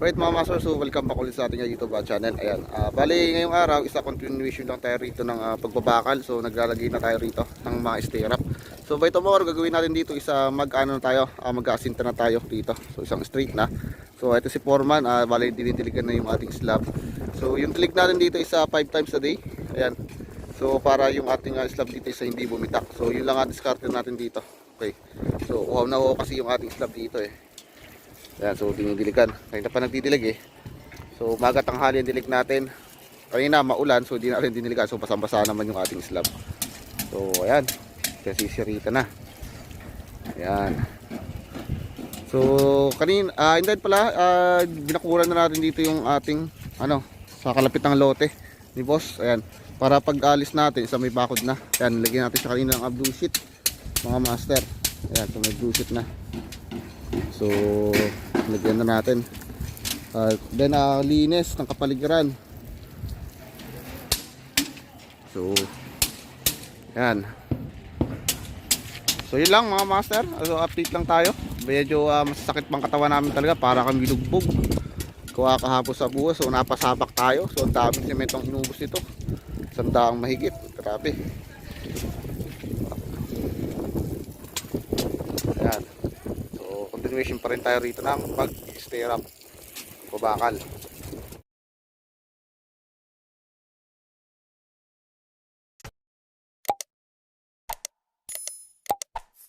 Right mga master, so welcome back ulit sa ating YouTube uh, channel. Ayan, ah, bali ngayong araw, isa continuation lang tayo rito ng ah, pagbabakal. So naglalagay na tayo rito ng mga stirrup. So by tomorrow, gagawin natin dito isa mag-ano na tayo, uh, mag-aasinta na tayo dito. So isang straight na. So ito si Foreman, uh, bali dinitiligan na yung ating slab. So yung tilig natin dito isa 5 times a day. Ayan. So para yung ating uh, slab dito isa hindi bumitak. So yun lang ang discard natin dito. Okay. So uhaw na uhaw kasi yung ating slab dito eh. Ayan, so dinidiligan. Kanina pa nagdidilig eh. So umaga tanghali ang dilig natin. Kanina maulan, so di na rin diniligan. So basang-basa naman yung ating slab. So ayan, kasi sisirita na. Ayan. So kanina, ah hindi pala, ah, binakuran na natin dito yung ating, ano, sa kalapit ng lote ni boss. Ayan, para pag alis natin, isa may bakod na. Ayan, lagyan natin sa kanina ng blue sheet, mga master. Ayan, so may blue sheet na. So, lagyan na natin. Uh, then, uh, linis ng kapaligiran. So, yan. So, yun lang mga master. So, update lang tayo. Medyo uh, masasakit pang katawan namin talaga para kami lugbog. Kuha kahapon sa buwas. So, napasabak tayo. So, ang daming sementong inubos nito. Sandaang mahigit. Grabe. Yan. So, continuation pa rin tayo rito ng pag-stay up. Babakal.